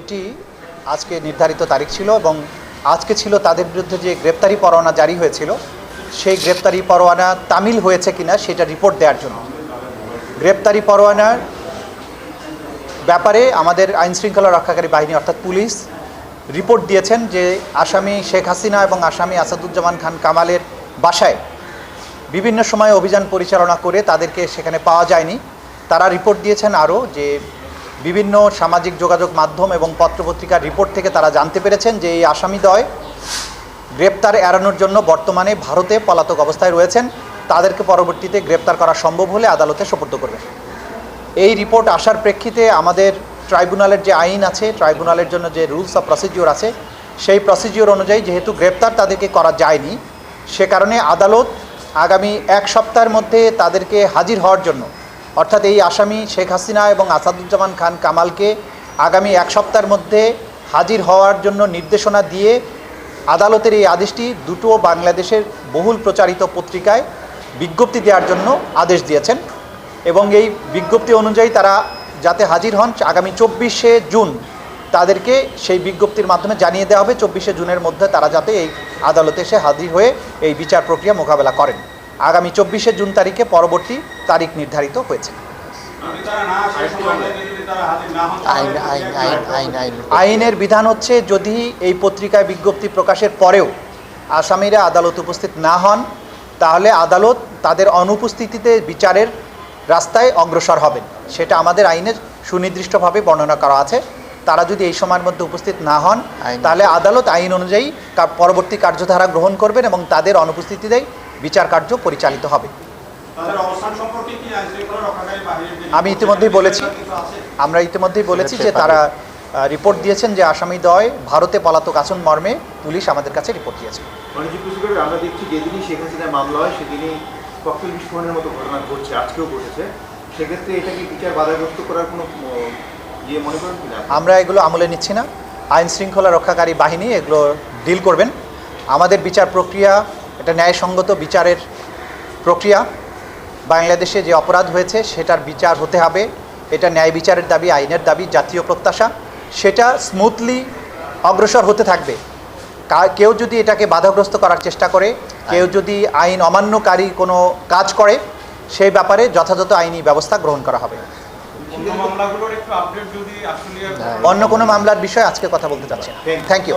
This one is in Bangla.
এটি আজকে নির্ধারিত তারিখ ছিল এবং আজকে ছিল তাদের বিরুদ্ধে যে গ্রেপ্তারি পরোয়ানা জারি হয়েছিল, সেই গ্রেপ্তারি পরোয়ানা তামিল হয়েছে কিনা সেটা রিপোর্ট দেওয়ার জন্য। গ্রেপ্তারি পরোয়ানার ব্যাপারে আমাদের আইন শৃঙ্খলা রক্ষাকারী বাহিনী অর্থাৎ পুলিশ রিপোর্ট দিয়েছেন যে আসামি শেখ হাসিনা এবং আসামি আসাদুজ্জামান খান কামালের বাসায় বিভিন্ন সময় অভিযান পরিচালনা করে তাদেরকে সেখানে পাওয়া যায়নি। তারা রিপোর্ট দিয়েছেন আরও যে বিভিন্ন সামাজিক যোগাযোগ মাধ্যম এবং পত্রপত্রিকার রিপোর্ট থেকে তারা জানতে পেরেছেন যে এই আসামিদ্বয় গ্রেপ্তার এড়ানোর জন্য বর্তমানে ভারতে পলাতক অবস্থায় রয়েছেন। তাদেরকে পরবর্তীতে গ্রেপ্তার করা সম্ভব হলে আদালতে সোপর্দ করবে এই রিপোর্ট আসার প্রেক্ষিতে আমাদের ট্রাইব্যুনালের যে আইন আছে, ট্রাইব্যুনালের জন্য যে রুলস অফ প্রসিডিওর আছে, সেই প্রসিডিওর অনুযায়ী যেহেতু গ্রেপ্তার তাদেরকে করা যায়নি, সে কারণে আদালত আগামী এক সপ্তাহের মধ্যে তাদেরকে হাজির হওয়ার জন্য অর্থাৎ এই আসামি শেখ হাসিনা এবং আসাদুজ্জামান খান কামালকে আগামী এক সপ্তাহের মধ্যে হাজির হওয়ার জন্য নির্দেশনা দিয়ে আদালতের এই আদেশটি দুটো বাংলাদেশের বহুল প্রচারিত পত্রিকায় বিজ্ঞপ্তি দেওয়ার জন্য আদেশ দিয়েছেন এবং এই বিজ্ঞপ্তি অনুযায়ী তারা যাতে হাজির হন আগামী চব্বিশে জুন তাদেরকে সেই বিজ্ঞপ্তির মাধ্যমে জানিয়ে দেওয়া হবে। চব্বিশে জুনের মধ্যে তারা যাতে এই আদালতে এসে হাজির হয়ে এই বিচার প্রক্রিয়া মোকাবেলা করেন। আগামী চব্বিশে জুন তারিখে পরবর্তী তারিখ নির্ধারিত হয়েছে। আইনের বিধান হচ্ছে যদি এই পত্রিকায় বিজ্ঞপ্তি প্রকাশের পরেও আসামিরা আদালত উপস্থিত না হন তাহলে আদালত তাদের অনুপস্থিতিতে বিচারের রাস্তায় অগ্রসর হবেন। সেটা আমাদের আইনের সুনির্দিষ্টভাবে বর্ণনা করা আছে। তারা যদি এই সময়ের মধ্যে উপস্থিত না হন তাহলে আদালত আইন অনুযায়ী পরবর্তী কার্যধারা গ্রহণ করবেন এবং তাদের অনুপস্থিতিতেই বিচার কার্য পরিচালিত হবে। আমি ইতিমধ্যেই বলেছি। আমরা ইতিমধ্যেই বলেছি যে তারা রিপোর্ট দিয়েছেন যে আসামিদ্বয় ভারতে পলাতক আসন মর্মে পুলিশ আমাদের কাছে রিপোর্ট দিয়েছে। আমরা দেখছি যেদিনই শেখ মামলা হয় সেদিনই ককটেল বিস্ফোরণের মতো ঘটনা ঘটছে আজকেও ঘটেছে। সেক্ষেত্রে এটা কি বিচার বাধাগ্রস্ত করার কোনো ইয়ে মনে করেন আমরা এগুলো আমলে নিচ্ছি না। আইন শৃঙ্খলা রক্ষাকারী বাহিনী এগুলো ডিল করবেন। আমাদের বিচার প্রক্রিয়া এটা ন্যায়সঙ্গত বিচারের প্রক্রিয়া। বাংলাদেশে যে অপরাধ হয়েছে সেটার বিচার হতে হবে। এটা ন্যায় বিচারের দাবি আইনের দাবি জাতীয় প্রত্যাশা। সেটা স্মুথলি অগ্রসর হতে থাকবে। কেউ যদি এটাকে বাধাগ্রস্ত করার চেষ্টা করে কেউ যদি আইন অমান্যকারী কোনো কাজ করে সেই ব্যাপারে যথাযথ আইনি ব্যবস্থা গ্রহণ করা হবে। অন্য কোনো মামলার বিষয়ে আজকে কথা বলতে চাচ্ছি থ্যাংক ইউ